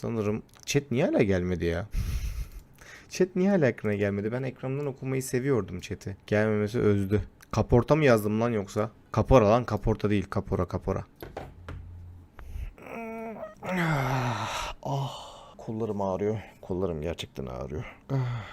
Sanırım chat niye hala gelmedi ya? chat niye hala ekrana gelmedi? Ben ekrandan okumayı seviyordum chat'i. Gelmemesi özdü. Kaporta mı yazdım lan yoksa? Kapora lan kaporta değil. Kapora kapora. Ah, kollarım ağrıyor. Kollarım gerçekten ağrıyor. Ah.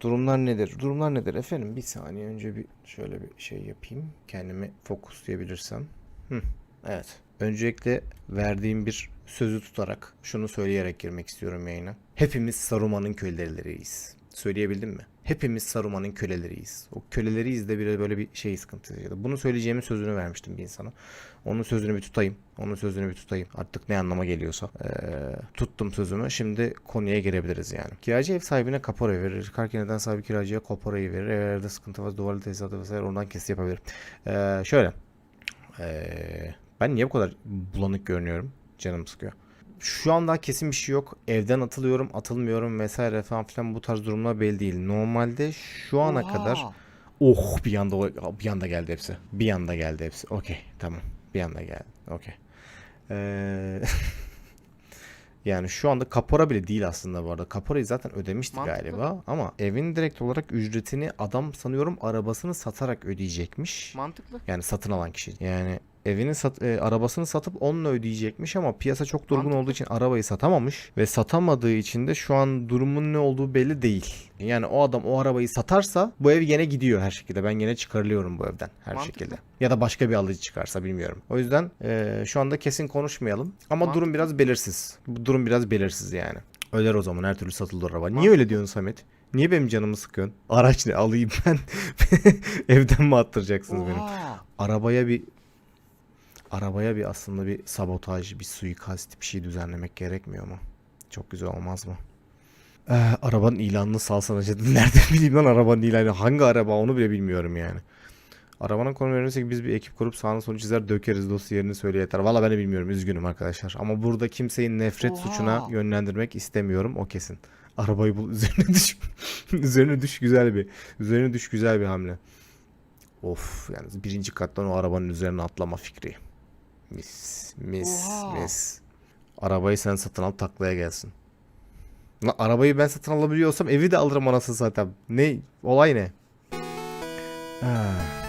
Durumlar nedir? Durumlar nedir efendim? Bir saniye önce bir şöyle bir şey yapayım. Kendimi fokuslayabilirsem. Hı, evet. Öncelikle verdiğim bir sözü tutarak şunu söyleyerek girmek istiyorum yayına. Hepimiz Saruman'ın köleleriyiz. Söyleyebildim mi? Hepimiz Saruman'ın köleleriyiz. O köleleriyiz de bir böyle bir şey sıkıntı yaşadı. Bunu söyleyeceğimin sözünü vermiştim bir insana. Onun sözünü bir tutayım. Onun sözünü bir tutayım. Artık ne anlama geliyorsa. Ee, tuttum sözümü. Şimdi konuya girebiliriz yani. Kiracı ev sahibine kapora verir. Karkeneden sahibi kiracıya kaporayı verir. Evlerde sıkıntı var. Duvarlı tesisatı vesaire ondan kesit yapabilir. Ee, şöyle. Ee, ben niye bu kadar bulanık görünüyorum? Canım sıkıyor. Şu an daha kesin bir şey yok. Evden atılıyorum, atılmıyorum vesaire falan filan bu tarz durumlar belli değil. Normalde şu ana Oha. kadar oh bir anda bir anda geldi hepsi. Bir anda geldi hepsi. Okey, tamam. Bir anda geldi. Okey. Ee, yani şu anda kapora bile değil aslında bu arada. Kaporayı zaten ödemişti Mantıklı. galiba ama evin direkt olarak ücretini adam sanıyorum arabasını satarak ödeyecekmiş. Mantıklı. Yani satın alan kişi. Yani evini sat, e, arabasını satıp onunla ödeyecekmiş ama piyasa çok durgun olduğu için arabayı satamamış ve satamadığı için de şu an durumun ne olduğu belli değil. Yani o adam o arabayı satarsa bu ev gene gidiyor her şekilde. Ben gene çıkarılıyorum bu evden her Mantıklı. şekilde. Ya da başka bir alıcı çıkarsa bilmiyorum. O yüzden e, şu anda kesin konuşmayalım. Ama durum Mantıklı. biraz belirsiz. Bu durum biraz belirsiz yani. Öler o zaman her türlü satılır araba. Niye öyle diyorsun Samet? Niye benim canımı sıkıyorsun? Araç ne alayım ben? Evden mi attıracaksınız beni? Oha. arabaya bir arabaya bir aslında bir sabotaj, bir suikast bir şey düzenlemek gerekmiyor mu? Çok güzel olmaz mı? Ee, arabanın ilanını salsan acaba nereden bileyim lan arabanın ilanı hangi araba onu bile bilmiyorum yani. Arabanın konu verirsek biz bir ekip kurup sağını sonu çizer dökeriz dosya yerini söyle yeter. Valla ben de bilmiyorum üzgünüm arkadaşlar. Ama burada kimseyi nefret Oha. suçuna yönlendirmek istemiyorum o kesin. Arabayı bul üzerine düş. üzerine düş güzel bir. Üzerine düş güzel bir hamle. Of yani birinci kattan o arabanın üzerine atlama fikri. Mis mis Oha. mis. Arabayı sen satın al taklaya gelsin. Lan arabayı ben satın alabiliyorsam evi de alırım anasını zaten. Ne olay ne? Ah.